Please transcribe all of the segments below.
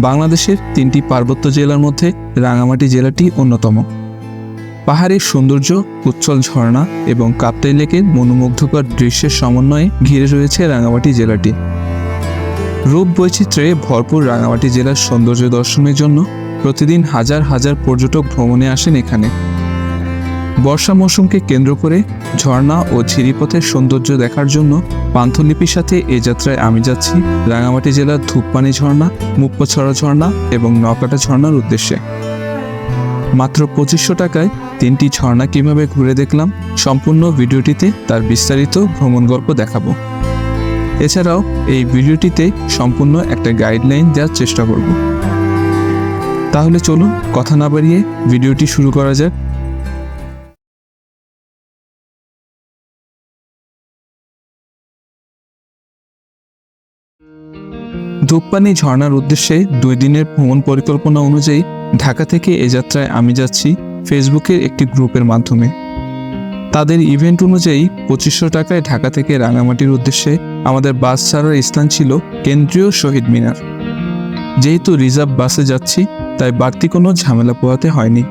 বাংলাদেশের তিনটি পার্বত্য জেলার মধ্যে রাঙামাটি জেলাটি অন্যতম। পাহাড়ের সৌন্দর্য, উচ্ছল ঝর্ণা এবং কাপ্তাই লেকের মনোমুগ্ধকর দৃশ্যের সমন্বয়ে ঘিরে রয়েছে রাঙামাটি জেলাটি। রূপ বৈচিত্র্যে ভরপুর রাঙামাটি জেলার সৌন্দর্য দর্শনের জন্য প্রতিদিন হাজার হাজার পর্যটক ভ্রমণে আসেন এখানে। বর্ষা মৌসুমকে কেন্দ্র করে ঝর্ণা ও ঝিরিপথের সৌন্দর্য দেখার জন্য পান্থলিপির সাথে এ যাত্রায় আমি যাচ্ছি রাঙামাটি জেলার ধূপপানি ঝর্ণা, মুপ্পছড়া ঝর্ণা এবং নকাটা ঝর্ণার উদ্দেশ্যে। মাত্র পঁচিশশো টাকায় তিনটি ঝর্ণা কীভাবে ঘুরে দেখলাম সম্পূর্ণ ভিডিওটিতে তার বিস্তারিত ভ্রমণ গল্প দেখাবো। এছাড়াও এই ভিডিওটিতে সম্পূর্ণ একটা গাইডলাইন দেওয়ার চেষ্টা করব। তাহলে চলুন, কথা না বাড়িয়ে ভিডিওটি শুরু করা যাক। ধূপপানি ঝর্ণার উদ্দেশ্যে দুই দিনের ভ্রমণ পরিকল্পনা অনুযায়ী ঢাকা থেকে এ যাত্রায় আমি যাচ্ছি ফেসবুকের একটি গ্রুপের মাধ্যমে। তাদের ইভেন্ট অনুযায়ী পঁচিশশো টাকায় ঢাকা থেকে রাঙামাটির উদ্দেশ্যে আমাদের বাস ছাড়ার স্থান ছিল কেন্দ্রীয় শহীদ মিনার। যেহেতু রিজার্ভ বাসে যাচ্ছি, তাই বাড়তি কোনো ঝামেলা পোহাতে হয়নি।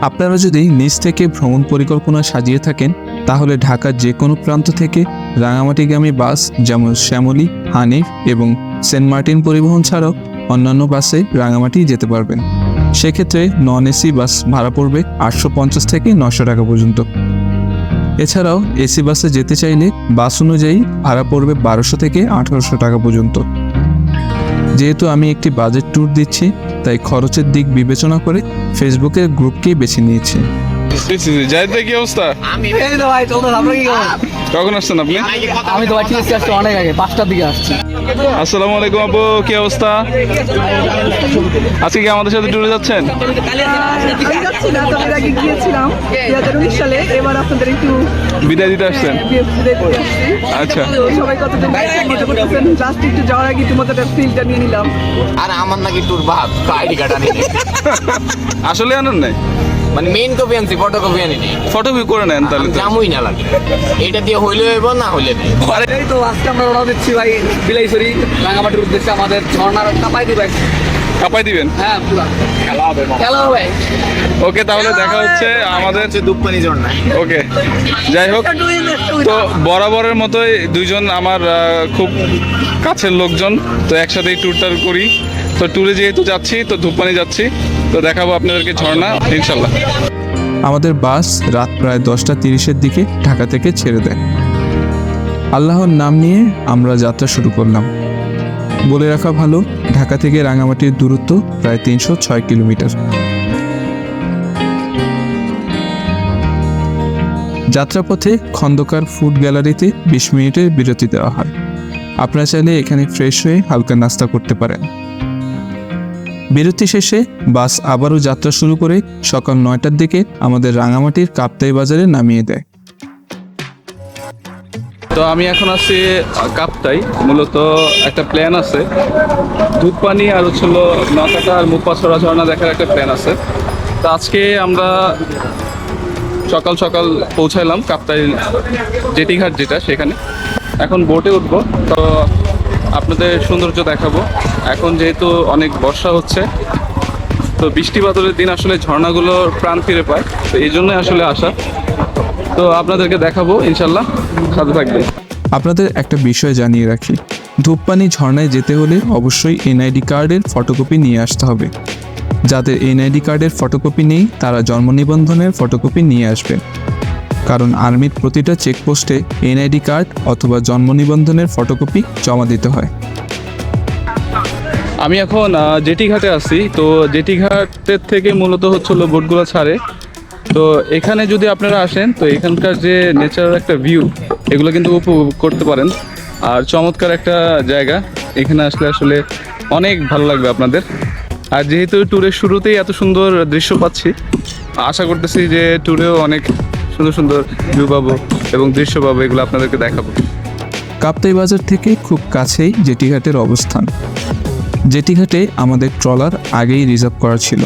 আপনারা যদি নিজ থেকে ভ্রমণ পরিকল্পনা সাজিয়ে থাকেন, তাহলে ঢাকার যে কোনো প্রান্ত থেকে রাঙামাটিগামী বাস যেমন শ্যামলী, হানিফ এবং সেন্ট মার্টিন পরিবহন ছাড়াও অন্যান্য বাসে রাঙামাটি যেতে পারবেন। সেক্ষেত্রে নন এসি বাস ভাড়া পড়বে আটশো পঞ্চাশ থেকে নশো টাকা পর্যন্ত। এছাড়াও এসি বাসে যেতে চাইলে বাস অনুযায়ী ভাড়া পড়বে বারোশো থেকে আঠারোশো টাকা পর্যন্ত। যেহেতু আমি একটি বাজেট ট্যুর দিচ্ছি, তাই খরচের দিক বিবেচনা করে ফেসবুকের গ্রুপকেই বেছে নিয়েছি। জাহিদ কি অবস্থা? এই তো ভাই চলতে আপনার কি কখন আসছেন আপনি? আমি তো ভাই ঠিক আসছি অনেক আগে পাঁচটার দিকে আসছি। আসসালামু আলাইকুম আপু কি অবস্থা? আজকে কি আমাদের সাথে ট্যুরে যাচ্ছেন? যাচ্ছি না তবে আগে গিয়েছিলাম দুই হাজার উনিশ সালে এবার আপনাদের একটু বিদায় দিতে আসছেন? বিদায় দিতে আসছি আচ্ছা। তো সবাই কতজন লাস্ট একটু যাওয়ার আগে একটু মজাটা ফিলটা নিয়ে নিলাম আর আমার নাকি ট্যুর বাদ আইডি কার্ড আসলে আনন্দ নাই? মানে মেইন কপি আনছি ফটো কপি আনি নি ফটো করে নেন তাহলে তো। জামুই না লাগে। এটা দিয়ে হইলে হইব না হইলে নেই এই তো আজকে আমরা রওনা দিচ্ছি ভাই বিলাইছড়ি রাঙামাটির উদ্দেশ্যে আমাদের ঝর্ণার কাপাই দিবে। কাপাই দিবেন? হ্যাঁ পুরা। খেলা হবে খেলা হবে। ওকে তাহলে দেখা হচ্ছে আমাদের দুপানি ঝর্ণা। ওকে যাই হোক। তো বরাবরের মতোই দুইজন আমার খুব কাছের লোকজন তো একসাথেই ট্যুরটার করি। তো ট্যুরে যেহেতু যাচ্ছি তো ধূপপানি যাচ্ছি। তো দেখাবো আপনাদেরকে ঝর্ণা, ইনশাল্লাহ। আমাদের বাস রাত প্রায় দশটা তিরিশের দিকে ঢাকা থেকে ছেড়ে দেয়। আল্লাহর নাম নিয়ে আমরা যাত্রা শুরু করলাম। বলে রাখা ভালো, ঢাকা থেকে রাঙামাটির দূরত্ব প্রায় তিনশো ছয় কিলোমিটার। যাত্রাপথে খন্দকার ফুড গ্যালারিতে বিশ মিনিটের বিরতি দেওয়া হয়। আপনারা চাইলে এখানে ফ্রেশ হয়ে হালকা নাস্তা করতে পারেন। বিরতি শেষে বাস আবারও যাত্রা শুরু করে সকাল নয়টার দিকে আমাদের রাঙামাটির কাপ্তাই বাজারে নামিয়ে দেয়। তো আমি এখন আছি কাপ্তাই। মূলত একটা প্ল্যান আছে। দুধ পানি আর হচ্ছিল নকাটা আর মুখপাছড়া ঝর্ণা দেখার একটা প্ল্যান আছে। তো আজকে আমরা সকাল সকাল পৌঁছাইলাম কাপ্তাই জেটিঘাট যেটা সেখানে। এখন বোটে উঠবো। তো আপনাদের সৌন্দর্য দেখাবো। এখন যেহেতু অনেক বর্ষা হচ্ছে, তো বৃষ্টি বাদলের দিন আসলে ঝর্ণাগুলো প্রাণ ফিরে পায়, তো এই জন্যই আসলে আসা। তো আপনাদেরকে দেখাবো, ইনশাল্লাহ, সাথে থাকবে আপনাদের একটা বিষয় জানিয়ে রাখি, ধূপপানি ঝর্ণায় যেতে হলে অবশ্যই এনআইডি কার্ডের ফটোকপি নিয়ে আসতে হবে। যাদের এনআইডি কার্ডের ফটোকপি নেই, তারা জন্ম নিবন্ধনের ফটোকপি নিয়ে আসবেন কারণ আর্মির প্রতিটা চেকপোস্টে এনআইডি কার্ড অথবা জন্ম নিবন্ধনের ফটোকপি জমা দিতে হয়। আমি এখন আহ, জেটি আছি। তো জেটি ঘাটের থেকে মূলত হচ্ছিল বোটগুলো ছাড়ে। তো এখানে যদি আপনারা আসেন তো এখানকার যে নেচারাল একটা ভিউ এগুলো কিন্তু উপভোগ করতে পারেন। আর চমৎকার একটা জায়গা। এখানে আসলে আসলে অনেক ভালো লাগবে আপনাদের। আর যেহেতু ট্যুরের শুরুতেই এত সুন্দর দৃশ্য পাচ্ছি আশা করতেছি যে ট্যুরেও অনেক সুন্দর সুন্দর ভিউ পাবো এবং দৃশ্য পাবো এগুলো আপনাদেরকে দেখাবো। কাপ্তাই বাজার থেকে খুব কাছেই জেটিঘাটের অবস্থান। জেটিঘাটে আমাদের ট্রলার আগেই রিজার্ভ করা ছিল।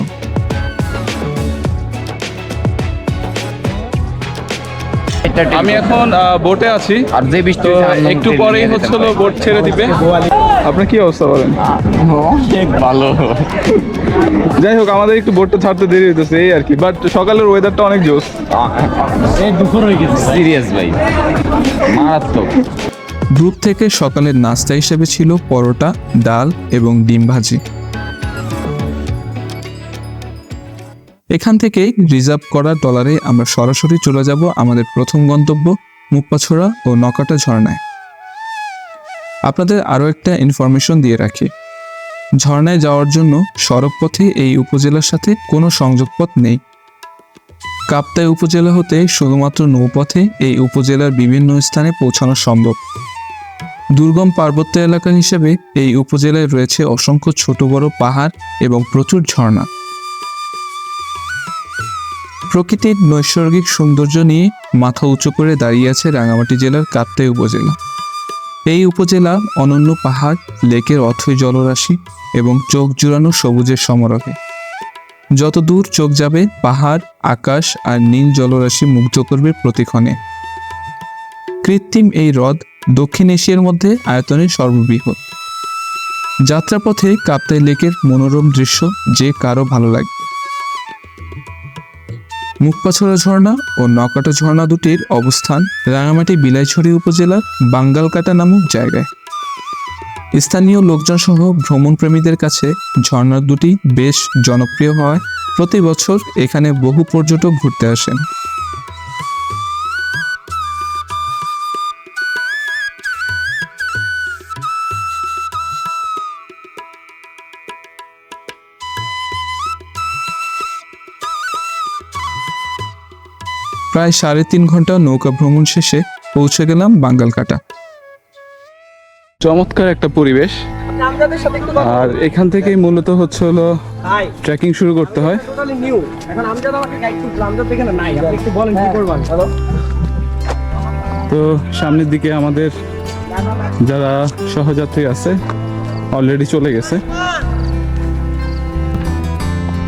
আমি এখন আহ, বোটে আছি। আর যে বৃষ্টি একটু পরেই যেতে হচ্ছে পারি। হলো বোট ছেড়ে দিবে। আপনার কি অবস্থা বলেন? ভালো। যাই হোক আমাদের একটু বোটটা ছাড়তে দেরি হইতেছে এই আর কি। বাট সকালের ওয়েদারটা অনেক জোস। দুপুর হয়ে গেছে সিরিয়াস ভাই। মারাত্মক। গ্রুপ থেকে সকালের নাস্তা হিসেবে ছিল পরোটা ডাল এবং ডিম ভাজি। এখান থেকে রিজার্ভ করা ডলারে আমরা সরাসরি চলে যাব আমাদের প্রথম গন্তব্য মুপ্পাছড়া ও নকাটা ঝর্ণায়। আপনাদের আরও একটা ইনফরমেশন দিয়ে রাখি। ঝর্ণায় যাওয়ার জন্য সড়ক পথে এই উপজেলার সাথে কোনো সংযোগপথ নেই। কাপ্তাই উপজেলা হতে শুধুমাত্র নৌপথে এই উপজেলার বিভিন্ন স্থানে পৌঁছানো সম্ভব। দুর্গম পার্বত্য এলাকা হিসেবে এই উপজেলায় রয়েছে অসংখ্য ছোট, বড় পাহাড় এবং প্রচুর ঝর্ণা। প্রকৃতির নৈসর্গিক সৌন্দর্য নিয়ে মাথা উঁচু করে দাঁড়িয়ে আছে রাঙামাটি জেলার কাপ্তাই উপজেলা। এই উপজেলা অনন্য পাহাড়, লেকের অথৈ জলরাশি এবং চোখ জুড়ানো সবুজের সমারোহে। যত দূর চোখ যাবে, পাহাড়, আকাশ আর নীল জলরাশি মুগ্ধ করবে প্রতিক্ষণে। কৃত্রিম এই হ্রদ দক্ষিণ এশিয়ার মধ্যে আয়তনে সর্ববৃহৎ। যাত্রাপথে কাপ্তাই লেকের মনোরম দৃশ্য যে কারও ভালো লাগবে মুক্তাছড়া ঝর্ণা ও নকাটা ঝর্ণা দুটির অবস্থান রাঙামাটি বিলাইছড়ি উপজেলার বাঙ্গালকাটা নামক জায়গায়। স্থানীয় লোকজন সহ ভ্রমণপ্রেমীদের কাছে ঝর্ণা দুটি বেশ জনপ্রিয় হওয়ায় প্রতি বছর এখানে বহু পর্যটক ঘুরতে আসেন। প্রায় সাড়ে তিন ঘণ্টা নৌকা ভ্রমণ শেষে পৌঁছে গেলাম বাঙ্গালকাটা। চমৎকার একটা পরিবেশ। নামজাদের সাথে একটু আর এখান থেকেই মূলত হচ্ছে হলো ট্রেকিং শুরু করতে হয়। হ্যালো। তো সামনের দিকে আমাদের যারা সহযাত্রী আছে অলরেডি চলে গেছে।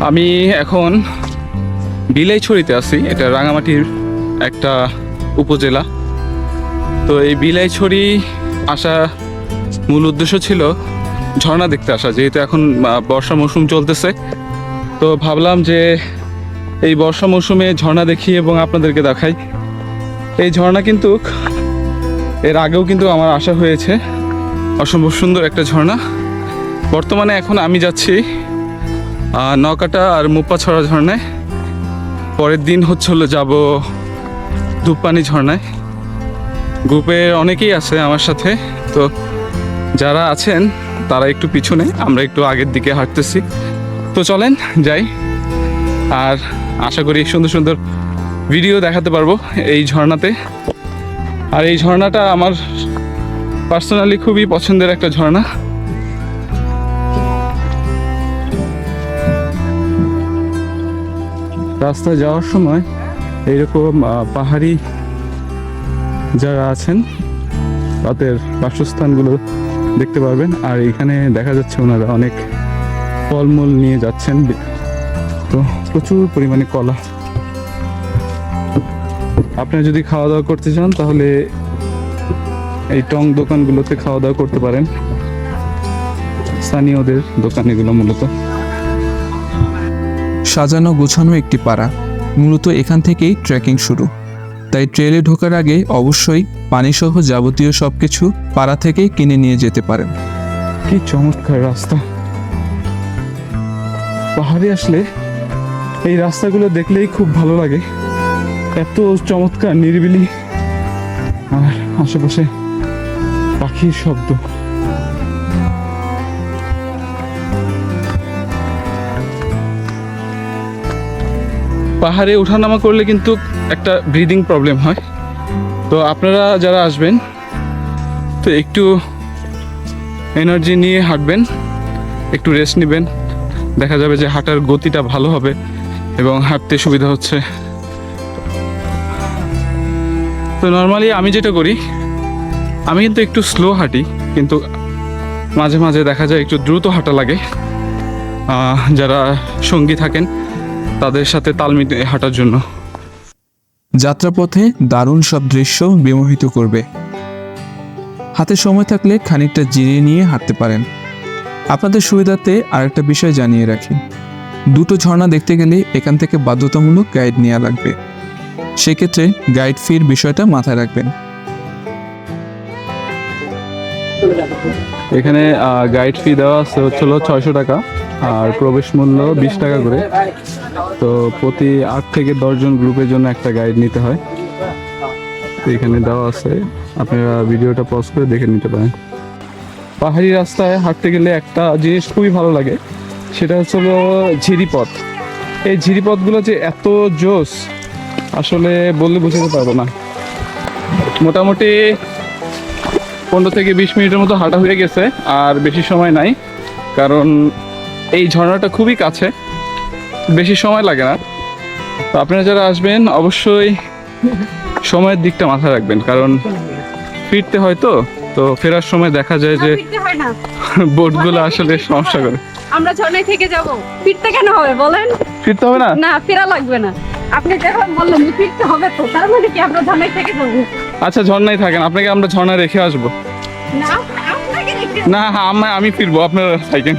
আমি এখন বিলাইছড়িতে আছি। এটা রাঙামাটির একটা উপজেলা। তো এই বিলাইছড়ি আসা মূল উদ্দেশ্য ছিল ঝর্ণা দেখতে আসা, যেহেতু এখন বর্ষা মৌসুম চলতেছে। তো ভাবলাম যে এই বর্ষা মৌসুমে ঝর্ণা দেখি এবং আপনাদেরকে দেখাই। এই ঝর্ণা কিন্তু এর আগেও কিন্তু আমার আসা হয়েছে। অসম্ভব সুন্দর একটা ঝর্ণা। বর্তমানে এখন আমি যাচ্ছি নকাটা আর মুপ্পাছড়া ঝর্ণায়। পরের দিন হচ্ছে হলো যাব ধূপপানি ঝর্ণায়। গ্রুপের অনেকেই আছে আমার সাথে, তো যারা আছেন, তারা একটু পিছনে, আমরা একটু আগের দিকে হাঁটতেছি। তো চলেন, যাই। আর আশা করি সুন্দর সুন্দর ভিডিও দেখাতে পারব এই ঝর্ণাতে। আর এই ঝর্ণাটা আমার পার্সোনালি খুবই পছন্দের একটা ঝর্ণা। রাস্তায় যাওয়ার সময় এইরকম পাহাড়ি যারা আছেন, তাদের বাসস্থানগুলো দেখতে পারবেন। আর এখানে দেখা যাচ্ছে ওনারা অনেক ফলমূল নিয়ে যাচ্ছেন। তো প্রচুর পরিমাণে কলা। আপনারা যদি খাওয়া দাওয়া করতে চান, তাহলে এই টং দোকানগুলোতে খাওয়া দাওয়া করতে পারেন। স্থানীয়দের দোকান এগুলো মূলত। সাজানো গোছানো একটি পাড়া। মূলত এখান থেকেই ট্রেকিং শুরু। তাই ট্রেলে ঢোকার আগে অবশ্যই পানিসহ যাবতীয় সবকিছু পাড়া থেকেই কিনে নিয়ে যেতে পারেন। কি চমৎকার রাস্তা। পাহাড়ে আসলে এই রাস্তাগুলো দেখলেই খুব ভালো লাগে। এত চমৎকার, নিরিবিলি। আর আশেপাশে পাখির শব্দ। পাহাড়ে ওঠানামা করলে কিন্তু একটা ব্রিদিং প্রবলেম হয়। তো আপনারা যারা আসবেন, তো একটু এনার্জি নিয়ে হাঁটবেন, একটু রেস্ট নেবেন। দেখা যাবে যে হাঁটার গতিটা ভালো হবে এবং হাঁটতে সুবিধা হচ্ছে। তো নর্মালি আমি যেটা করি, আমি কিন্তু একটু স্লো হাঁটি, কিন্তু মাঝে মাঝে দেখা যায় একটু দ্রুত হাঁটা লাগে। যারা সঙ্গী থাকেন তাদের সাথে তাল মিলিয়ে হাঁটার জন্য। যাত্রাপথে দারুণ সব দৃশ্য বিমোহিত করবে। হাতে সময় থাকলে খানিকটা জিরিয়ে নিয়ে হাঁটতে পারেন। আপনাদের সুবিধার্থে আরেকটা বিষয় জানিয়ে রাখি। দুটো ঝর্ণা দেখতে গেলে এখান থেকে বাধ্যতামূলক গাইড নেওয়া লাগবে। সেক্ষেত্রে গাইড ফির বিষয়টা মাথায় রাখবেন। এখানে গাইড ফি দেওয়া আছে হচ্ছিল ছয়শো টাকা, আর প্রবেশ মূল্য বিশ টাকা করে। তো প্রতি আট থেকে দশজন গ্রুপের জন্য একটা গাইড নিতে হয়। তো এখানে দেওয়া আছে, আপনারা ভিডিওটা পজ করে দেখে নিতে পারেন। পাহাড়ি রাস্তায় হাঁটতে গেলে একটা জিনিস খুবই ভালো লাগে, সেটা হচ্ছে হলো ঝিরিপথ। এই ঝিরিপথগুলো যে এত জোস আসলে বললে বোঝাতে পারব না। মোটামুটি পনেরো থেকে বিশ মিনিটের মতো হাঁটা হয়ে গেছে আর বেশি সময় নাই কারণ এই ঝর্ণাটা খুবই কাছে বেশি সময় লাগে না। তো আপনারা যারা আসবেন অবশ্যই সময়ের দিকটা মাথায় রাখবেন কারণ ফিরতে হয় তো তো ফেরার সময় দেখা যায় যে বোটগুলো আসলে সমস্যা করে। আমরা ঝর্ণায় থেকে যাব। ফিরতে কেন হবে বলেন? ফিরতে হবে না? না ফেরা লাগবে না। আপনি যখন বললেন ফিরতে হবে তো তার মানে কি আমরা ঝর্ণায় থেকে যাব? আচ্ছা ঝর্ণায় থাকেন আপনাকে আমরা ঝর্ণায় রেখে আসব। না রেখে আমি আমি ফিরবো আপনারা থাকেন।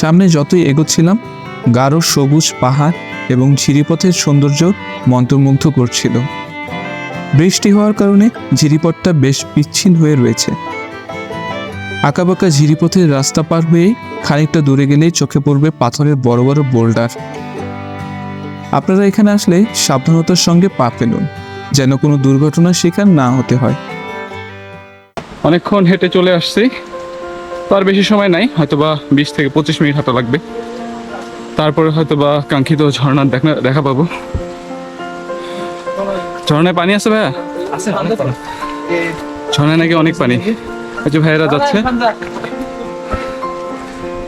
সামনে যতই এগোচ্ছিলাম গাঢ় সবুজ পাহাড় এবং ঝিরিপথের সৌন্দর্য মন্ত্রমুগ্ধ করছিল। বৃষ্টি হওয়ার কারণে ঝিরিপথটা বেশ বিচ্ছিন্ন হয়ে রয়েছে। আঁকাবাঁকা ঝিরিপথের রাস্তা পার হয়ে খানিকটা দূরে গেলেই চোখে পড়বে পাথরের বড় বড় বোল্ডার। আপনারা এখানে আসলে সাবধানতার সঙ্গে পা ফেলুন। যেন কোনো দুর্ঘটনার শিকার না হতে হয়। অনেকক্ষণ হেঁটে চলে আসছি। তো আর বেশি সময় নাই হয়তো বা বিশ থেকে পঁচিশ মিনিট হাঁটা লাগবে। তারপরে হয়তো বা কাঙ্ক্ষিত ঝর্ণার দেখা দেখা পাবো। ঝর্ণায় পানি আছে ভাইয়া? ঝর্ণায় নাকি অনেক পানি? আচ্ছা ভাইয়েরা যাচ্ছে।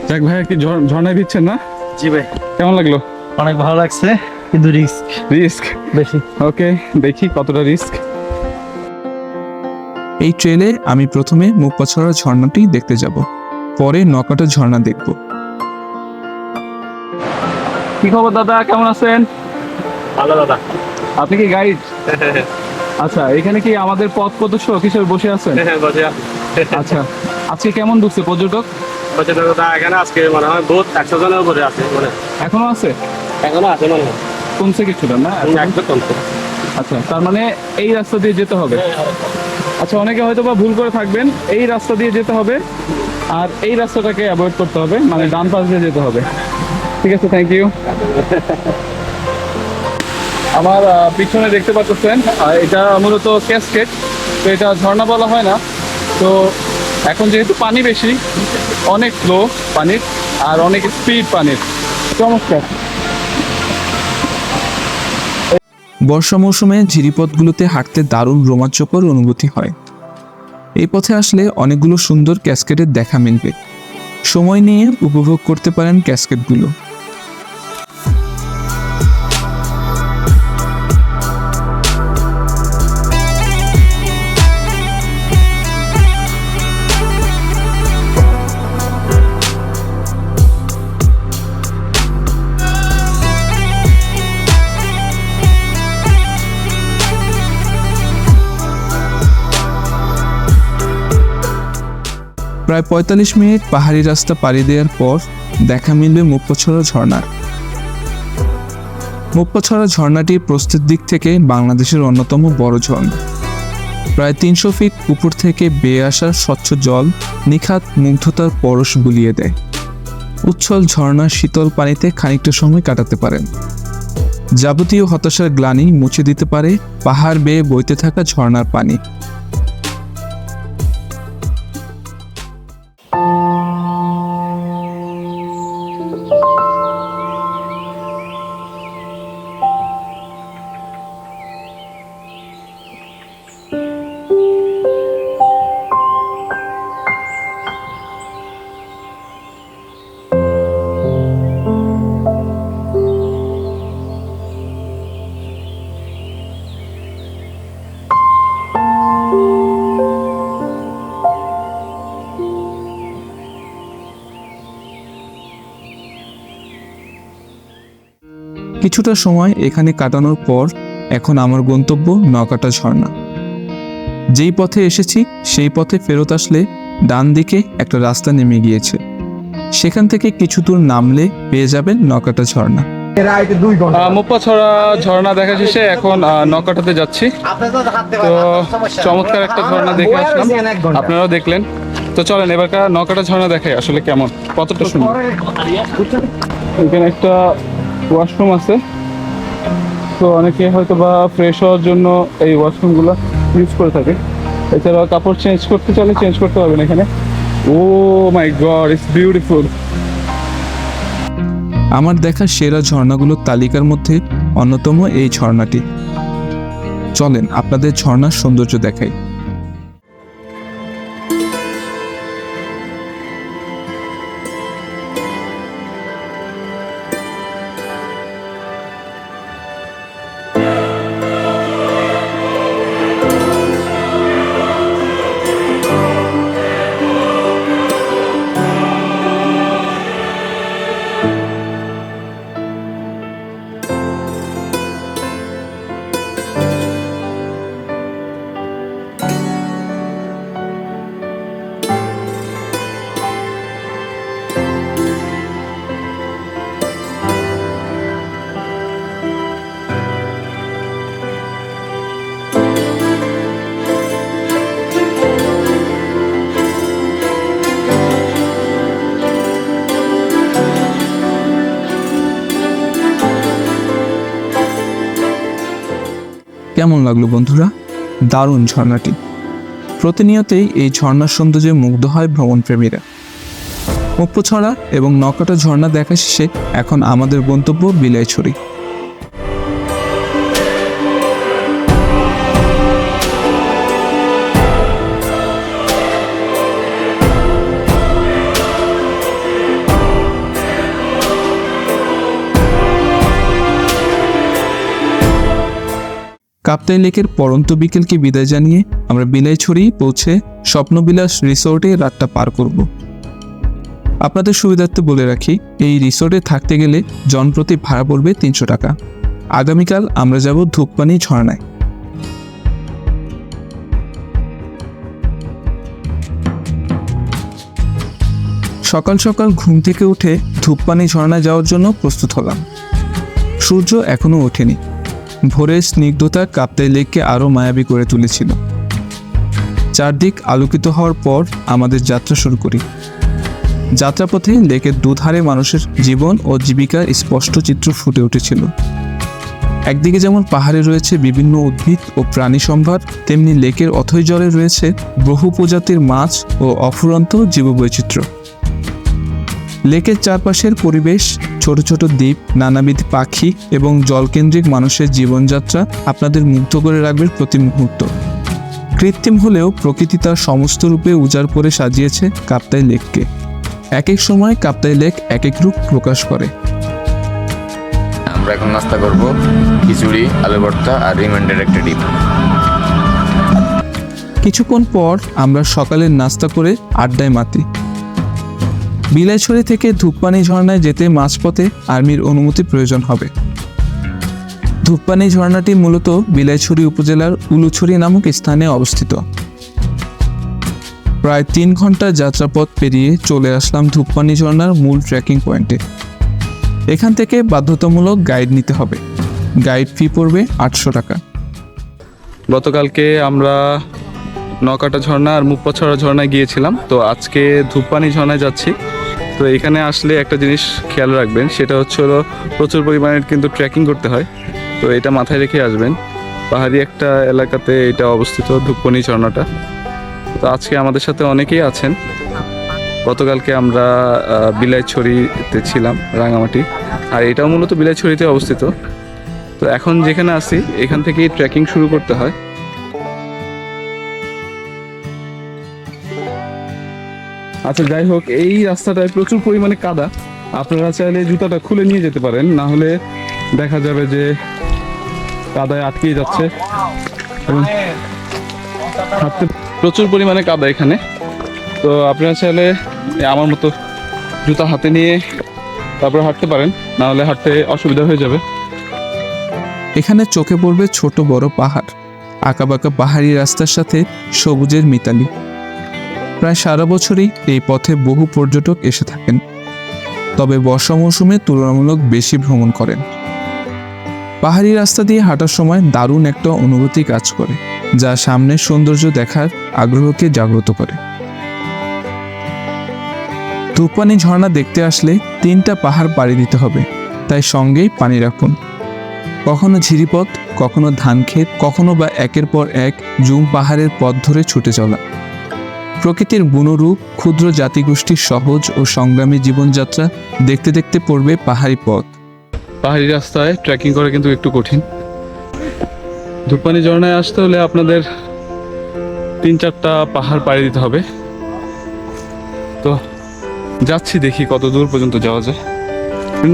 যাক ভাইয়া কি ঝর্ণায় দিচ্ছেন না? জি ভাই। কেমন লাগল? অনেক ভালো লাগছে। কিন্তু রিস্ক রিস্ক বেশি। ওকে দেখি কতটা রিস্ক এই ট্রেলে আমি প্রথমে মুখপাছড়া ঝর্ণাটি দেখতে যাব পরে নকাটা ঝর্ণা দেখব। কি খবর দাদা কেমন আছেন? ভালো দাদা। আপনি কি গাইড আচ্ছা এখানে কি আমাদের পথ প্রদর্শক হিসেবে বসে আছেন? আচ্ছা আজকে কেমন ঢুকছে পর্যটক? দাদা এখানে আজকে মনে হয় বহুত একশো জনের উপরে আছে মানে এখনও আছে? এখনও আছে মনে হয়। কমছে কিছুটা না? একদম কমছে। আচ্ছা তার মানে এই রাস্তা দিয়ে যেতে হবে। আচ্ছা অনেকে হয়তো বা ভুল করে থাকবেন। এই রাস্তা দিয়ে যেতে হবে আর এই রাস্তাটাকে অ্যাভয়েড করতে হবে মানে ডান পাশ দিয়ে যেতে হবে। ঠিক আছে থ্যাংক ইউ আমার পিছনে দেখতে পাচ্ছেন এটা মূলত ক্যাসকেট তো এটা ঝর্ণা বলা হয় না। তো এখন যেহেতু পানি বেশি অনেক ফ্লো পানির আর অনেক স্পিড পানির। চমৎকার। বর্ষা মৌসুমে ঝিরিপথগুলোতে হাঁটতে দারুণ রোমাঞ্চকর অনুভূতি হয়। এই পথে আসলে অনেকগুলো সুন্দর ক্যাসকেটের দেখা মিলবে। সময় নিয়ে উপভোগ করতে পারেন ক্যাসকেটগুলো প্রায় পঁয়তাল্লিশ মিনিট পাহাড়ি রাস্তা পাড়ি দেওয়ার পর দেখা মিলবে মুপ্পছড়া ঝর্ণা। মুপ্পছড়া ঝর্ণাটি প্রস্তুত দিক থেকে বাংলাদেশের অন্যতম বড় ঝর্ণা। প্রায় তিনশো ফিট উপর থেকে বেয়ে আসা স্বচ্ছ জল নিখাত মুগ্ধতার পরশ বুলিয়ে দেয়। উচ্ছল ঝর্ণার শীতল পানিতে খানিকটা সময় কাটাতে পারেন। যাবতীয় হতাশার গ্লানি মুছে দিতে পারে পাহাড় বেয়ে বইতে থাকা ঝর্ণার পানি। কিছুটা সময় এখানে কাটানোর পর এখন আমার গন্তব্য নকাটা ঝর্ণা। যেই পথে এসেছি, সেই পথে ফেরত আসলে ডান দিকে একটা রাস্তা নেমে গিয়েছে। সেখান থেকে কিছু দূর নামলে পেয়ে যাবেন নকাটা ঝর্ণা। মুপ্পাছড়া ঝর্ণা দেখা শেষে এখন নকাটাতে যাচ্ছি। তো চমৎকার একটা ঝর্ণা দেখে আসলাম। আপনারাও দেখলেন। তো চলেন, এবারকার নকাটা ঝর্ণা দেখাই আসলে কেমন, কতটা সুন্দর। এখানে একটা ওয়াশরুম আছে। তো অনেকে হয়তো বা ফ্রেশ হওয়ার জন্য এই ওয়াশরুমগুলো ইউজ করে থাকে। এছাড়া কাপড় চেঞ্জ করতে চাইলে চেঞ্জ করতে পারবেন এখানে। Oh my god it's beautiful আমার দেখা সেরা ঝর্ণাগুলোর তালিকার মধ্যে অন্যতম এই ঝর্ণাটি। চলেন আপনাদের ঝর্ণার সৌন্দর্য দেখাই। কেমন লাগল বন্ধুরা? দারুণ ঝর্ণাটি। প্রতিনিয়তই এই ঝর্ণার সৌন্দর্যে মুগ্ধ হয় ভ্রমণপ্রেমীরা। মুপ্পছড়া এবং নকাটা ঝর্ণা দেখা শেষে এখন আমাদের গন্তব্য বিলাইছড়ি। কাপ্তাই লেকের পরন্ত বিকেলকে বিদায় জানিয়ে আমরা বিলাইছড়ি পৌঁছে স্বপ্নবিলাস রিসোর্টে রাতটা পার করব। আপনাদের সুবিধার্থে বলে রাখি, এই রিসোর্টে থাকতে গেলে জনপ্রতি ভাড়া পড়বে তিনশো টাকা। আগামীকাল আমরা যাব ধূপপানি ঝর্ণায়। সকাল সকাল ঘুম থেকে উঠে ধূপপানি ঝর্ণায় যাওয়ার জন্য প্রস্তুত হলাম। সূর্য এখনও ওঠেনি। ভোরের স্নিগ্ধতা কাপ্তাই লেককে আরও মায়াবী করে তুলেছিল। চারদিক আলোকিত হওয়ার পর আমাদের যাত্রা শুরু করি। যাত্রাপথে লেকের দুধারে মানুষের জীবন ও জীবিকার স্পষ্ট চিত্র ফুটে উঠেছিল। একদিকে যেমন পাহাড়ে রয়েছে বিভিন্ন উদ্ভিদ ও প্রাণী সম্ভার, তেমনি লেকের অথৈ জলে রয়েছে বহু প্রজাতির মাছ ও অফুরন্ত জীববৈচিত্র্য। লেকের চারপাশের পরিবেশ ছোট ছোট দ্বীপ নানাবিধ পাখি এবং জলকেন্দ্রিক মানুষের জীবনযাত্রা আপনাদের মুগ্ধ করে রাখবে প্রতি মুহূর্ত। কৃত্রিম হলেও প্রকৃতি তার সমস্ত রূপে উজাড় করে সাজিয়েছে কাপ্তাই লেককে। এক এক সময় কাপ্তাই লেক এক এক রূপ প্রকাশ করে। আমরা এখন নাস্তা করব খিচুড়ি আলু ভর্তা আর রিমান্ডের একটা ডিম। কিছুক্ষণ পর আমরা সকালের নাস্তা করে আড্ডায় মাতি। বিলাইছড়ি থেকে ধূপপানি ঝর্ণায় যেতে মাঝপথে আর্মির অনুমতি প্রয়োজন হবে। ধূপপানি ঝর্ণাটি মূলত বিলাইছড়ি উপজেলার উলুছড়ি নামক স্থানে অবস্থিত। প্রায় তিন ঘণ্টা যাত্রাপথ পেরিয়ে চলে আসলাম ধূপপানি ঝর্ণার মূল ট্রেকিং পয়েন্টে। এখান থেকে বাধ্যতামূলক গাইড নিতে হবে। গাইড ফি পড়বে আটশো টাকা। গতকালকে আমরা নকাটা ঝর্ণা আর মুপ্পাছড়া ঝর্ণায় গিয়েছিলাম। তো আজকে ধূপপানি ঝর্ণায় যাচ্ছি। তো এখানে আসলে একটা জিনিস খেয়াল রাখবেন, সেটা হচ্ছে হলো প্রচুর পরিমাণে কিন্তু ট্রেকিং করতে হয়। তো এটা মাথায় রেখে আসবেন, পাহাড়ি একটা এলাকাতে এটা অবস্থিত ধূপপানি ঝর্ণাটা। তো আজকে আমাদের সাথে অনেকেই আছেন। গতকালকে আমরা বিলাইছড়িতে ছিলাম, রাঙামাটি। আর এটাও মূলত বিলাইছড়িতে অবস্থিত। তো এখন যেখানে আছি, এখান থেকেই ট্রেকিং শুরু করতে হয়। আচ্ছা যাই হোক, এই রাস্তাটায় প্রচুর পরিমাণে কাদা। আপনারা চাইলে জুতাটা খুলে নিয়ে যেতে পারেন, না হলে দেখা যাবে যে কাদায় আটকে যাচ্ছে। এবং হাঁটতে প্রচুর পরিমাণে কাদা এখানে। তো আপনারা চাইলে আমার মতো জুতা হাতে নিয়ে তারপর হাঁটতে পারেন, না হলে হাঁটতে অসুবিধা হয়ে যাবে। এখানে চোখে পড়বে ছোট বড় পাহাড়, আঁকাবাঁকা পাহাড়ি রাস্তার সাথে সবুজের মিতালি। প্রায় সারা বছরই এই পথে বহু পর্যটক এসে থাকেন। তবে বর্ষা মৌসুমে তুলনামূলক বেশি ভ্রমণ করেন। পাহাড়ি রাস্তা দিয়ে হাঁটার সময় দারুণ একটা অনুভূতি কাজ করে, যা সামনের সৌন্দর্য দেখার আগ্রহকে জাগ্রত করে। তুফানি ঝর্ণা দেখতে আসলে তিনটা পাহাড় পাড়ি দিতে হবে, তাই সঙ্গেই পানি রাখুন। কখনো ঝিরিপথ, কখনো ধানক্ষেত, কখনো বা একের পর এক জুম পাহাড়ের পথ ধরে ছুটে চলা। প্রকৃতির বুনরূপ ক্ষুদ্র জাতিগোষ্ঠীর সহজ ও সংগ্রামী জীবনযাত্রা দেখতে দেখতে পড়বে পাহাড়ি পথ। পাহাড়ি রাস্তায় ট্রেকিং করা কিন্তু একটু কঠিন। ধূপপানি ঝর্ণায় আসতে হলে আপনাদের তিন চারটা পাহাড় পাড়ি দিতে হবে। তো যাচ্ছি দেখি কত দূর পর্যন্ত যাওয়া যায়।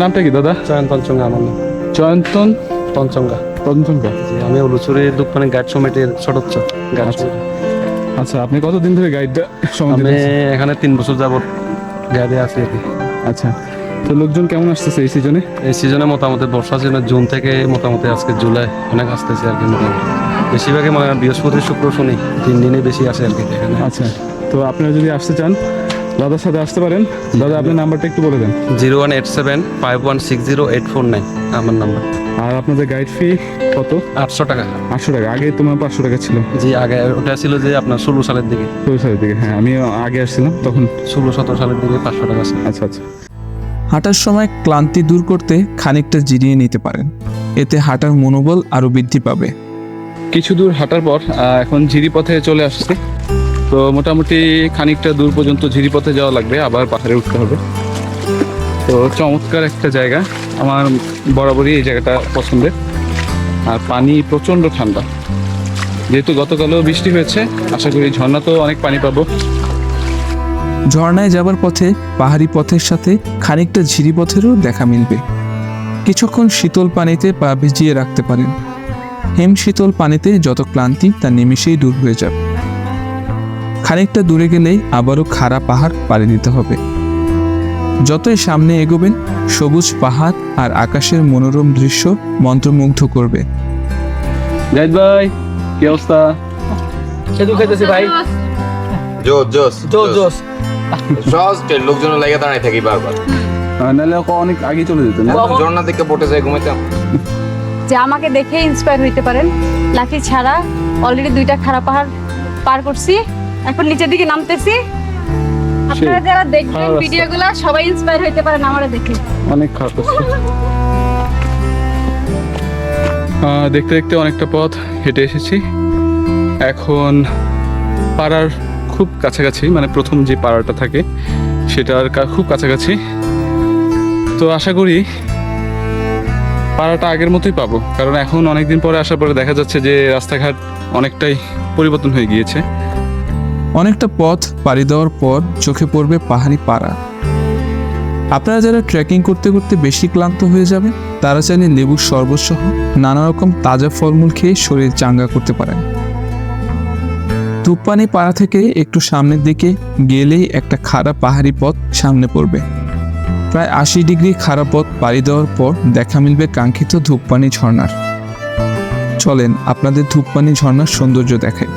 নামটা কি দাদা? চয়ন পঞ্চঙ্গা আমার নাম চয়ন্তন পঞ্চঙ্গা পঞ্চমকা জি, আমি উলুচুরি দুঃখানে গাইড সমিতির সদস্য। গাইড আচ্ছা। আপনি কতদিন ধরে গাইডটা সময় আমি এখানে তিন বছর যাবত গাইডে আছি আর কি। আচ্ছা তো লোকজন কেমন আসতেছে এই সিজনে এই সিজনে মোটামুটি বর্ষা সিজনে জুন থেকে মোটামুটি আজকে জুলাই অনেক আসতেছে আর কি মোটামুটি। বেশিরভাগই মানে বৃহস্পতি শুক্র শনি তিন দিনে বেশি আসে আর কি এখানে। আচ্ছা তো আপনারা যদি আসতে চান দাদার সাথে আসতে পারেন। দাদা আপনার নাম্বারটা একটু বলে দেন। Zero one eight seven five one six zero eight four nine আমার নাম্বার। আর আপনাদের গাইড ফি কত? আটশো টাকা। আটশো টাকা। আগে তোমার পাঁচশো টাকা ছিল। জি আগে ওটা ছিল যে আপনার ষোলো সালের দিকে। ষোলো সালের দিকে হ্যাঁ আমি আগে আসছিলাম তখন। ষোলো সতেরো সালের দিকে পাঁচশো টাকা ছিল। আচ্ছা আচ্ছা। হাঁটার সময় ক্লান্তি দূর করতে খানিকটা জিরিয়ে নিতে পারেন। এতে হাঁটার মনোবল আরও বৃদ্ধি পাবে। কিছু দূর হাঁটার পর আহ, এখন ঝিরিপথে চলে আসছে। তো মোটামুটি খানিকটা দূর পর্যন্ত ঝিরিপথে যাওয়া লাগবে, আবার পাহাড়ে উঠতে হবে। তো চমৎকার একটা জায়গা, আমার বরাবরই এই জায়গাটা পছন্দের। আর পানি প্রচণ্ড ঠান্ডা। যেহেতু গতকালও বৃষ্টি হয়েছে, আশা করি ঝর্ণা তো অনেক পানি পাবো। ঝর্ণায় যাবার পথে, পাহাড়ি পথের সাথে খানিকটা ঝিরিপথেরও দেখা মিলবে। কিছুক্ষণ শীতল পানিতে পা ভিজিয়ে রাখতে পারেন। হেম শীতল পানিতে যত ক্লান্তি, তা নিমিষেই দূর হয়ে যাবে। খানিকটা দূরে গেলেই আবারও খাড়া পাহাড় পাড়ি দিতে হবে। যতই সামনে এগোবেন সবুজ পাহাড় আর আকাশের মনোরম দৃশ্য মন্ত্রমুগ্ধ করবে। জাহিদ ভাই কি অবস্থা? সেতু খাইতেছি ভাই। জোস জোস জোস জোস। সহজ লোকজন লাগে দাঁড়ায় থাকি বারবার। আহ, নাহলে ও অনেক আগে চলে যেতেন ঝর্ণা থেকে পটে যায় ঘুমাইতাম। যে আমাকে দেখে ইন্সপায়ার হইতে পারেন। লাঠি ছাড়া অলরেডি দুইটা খারাপ পাহাড় পার করছি। এখন নিচের দিকে নামতেছি। আপনারা যারা দেখবেন। ভিডিওগুলো সবাই ইন্সপায়ার হইতে পারেন আমারে দেখে। অনেক খারাপ দেখতে দেখতে অনেকটা পথ হেঁটে এসেছি। এখন পাড়ার খুব কাছাকাছি মানে প্রথম যে পাড়াটা থাকে সেটার খুব কাছাকাছি। তো আশা করি পাড়াটা আগের মতোই পাবো। কারণ এখন অনেকদিন পরে আসার পরে দেখা যাচ্ছে যে রাস্তাঘাট অনেকটাই পরিবর্তন হয়ে গিয়েছে। অনেকটা পথ পাড়ি দেওয়ার পর চোখে পড়বে পাহাড়ি পাড়া। আপনারা যারা ট্রেকিং করতে করতে বেশি ক্লান্ত হয়ে যাবে তারা চাইলে লেবুর শরবত সহ নানা রকম তাজা ফলমূল খেয়ে শরীর চাঙ্গা করতে পারেন। তুপ্পানি পাড়া থেকে একটু সামনের দিকে গেলেই একটা খাড়া পাহাড়ি পথ সামনে পড়বে। প্রায় আশি ডিগ্রি খাড়া পথ পাড়ি দেওয়ার পর দেখা মিলবে কাঙ্ক্ষিত ধূপপানি ঝর্ণার। চলেন আপনাদের ধূপপানি ঝর্ণার সৌন্দর্য দেখায়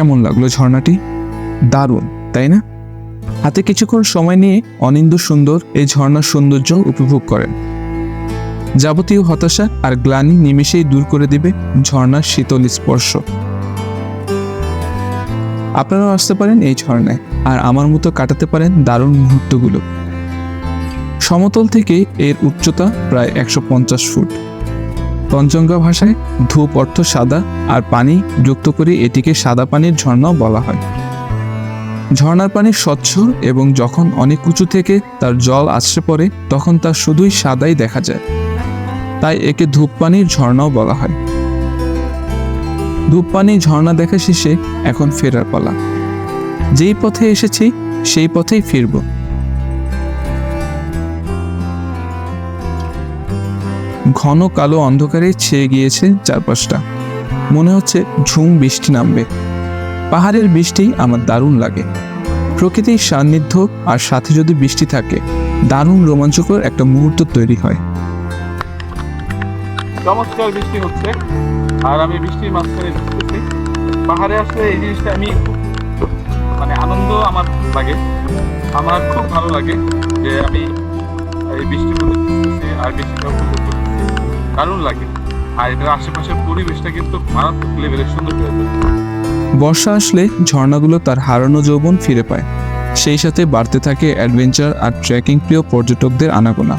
কেমন লাগল ঝর্ণাটি? দারুণ, তাই না? হাতে কিছুক্ষণ সময় নিয়ে অনিন্দ সুন্দর এই ঝর্ণার সৌন্দর্য উপভোগ করেন। যাবতীয় হতাশা আর গ্লানি নিমেষেই দূর করে দিবে ঝর্ণার শীতল স্পর্শ। আপনারাও আসতে পারেন এই ঝর্ণায় আর আমার মতো কাটাতে পারেন দারুণ মুহূর্তগুলো। সমতল থেকে এর উচ্চতা প্রায় একশো পঞ্চাশ ফুট। পঞ্চঙ্গা ভাষায় ধূপ অর্থ সাদা আর পানি যুক্ত করে এটিকে সাদা পানির ঝর্ণাও বলা হয়। ঝর্ণার পানি স্বচ্ছ এবং যখন অনেক উঁচু থেকে তার জল আছড়ে পড়ে, তখন তা শুধুই সাদাই দেখা যায়। তাই একে ধূপ পানির ঝর্ণাও বলা হয়। ধূপ পানি ঝর্ণা দেখা শেষে এখন ফেরার পালা। যেই পথে এসেছি, সেই পথেই ফিরব। ঘন কালো অন্ধকারে ছেয়ে গিয়েছে চারপাশটা। মনে হচ্ছে ঝুম বৃষ্টি নামবে। পাহাড়ের বৃষ্টি আমার দারুণ লাগে। প্রকৃতির সান্নিধ্য আর সাথে যদি বৃষ্টি থাকে, দারুণ রোমাঞ্চকর একটা মুহূর্ত তৈরি হয়। চমৎকার বৃষ্টি হচ্ছে, আর আমি বৃষ্টির মাঝখানে ঢুকতেছি। পাহাড়ে আসলে এই জিনিসটা আমি মানে আনন্দ আমার লাগে। আমার খুব ভালো লাগে যে আমি এই মধ্যে আর বৃষ্টিটা উপভোগ দারুণ লাগে। আর এটার আশেপাশের পরিবেশটা কিন্তু মারাত্মক লেভেলের সুন্দর হয়ে যায়। বর্ষা আসলে ঝর্ণাগুলো তার হারানো যৌবন ফিরে পায়। সেই সাথে বাড়তে থাকে অ্যাডভেঞ্চার আর ট্রেকিং প্রিয় পর্যটকদের আনাগোনা।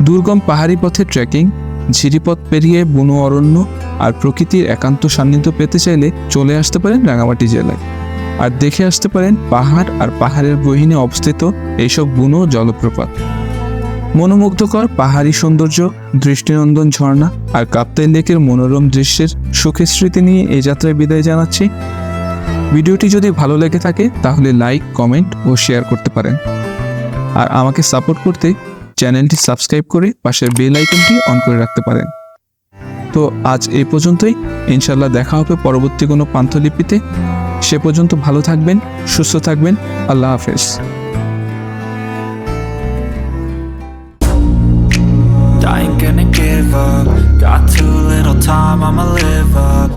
দুর্গম পাহাড়ি পথে ট্রেকিং ঝিরিপথ পেরিয়ে বুনো অরণ্য আর প্রকৃতির একান্ত সান্নিধ্য পেতে চাইলে চলে আসতে পারেন রাঙামাটি জেলায়। আর দেখে আসতে পারেন পাহাড় আর পাহাড়ের গহীনে অবস্থিত এইসব বুনো জলপ্রপাত। মনোমুগ্ধকর পাহাড়ি সৌন্দর্য, দৃষ্টিনন্দন ঝর্ণা আর কাপ্তাই লেকের মনোরম দৃশ্যের সুখের স্মৃতি নিয়ে এ যাত্রায় বিদায় জানাচ্ছি। ভিডিওটি যদি ভালো লেগে থাকে, তাহলে লাইক, কমেন্ট ও শেয়ার করতে পারেন। আর আমাকে সাপোর্ট করতে চ্যানেলটি সাবস্ক্রাইব করে পাশের বেল আইকনটি অন করে রাখতে পারেন। তো আজ এই পর্যন্তই। ইনশাল্লাহ দেখা হবে পরবর্তী কোনো পান্থলিপিতে। সে পর্যন্ত ভালো থাকবেন, সুস্থ থাকবেন। আল্লাহ হাফেজ। little time, I'ma live up.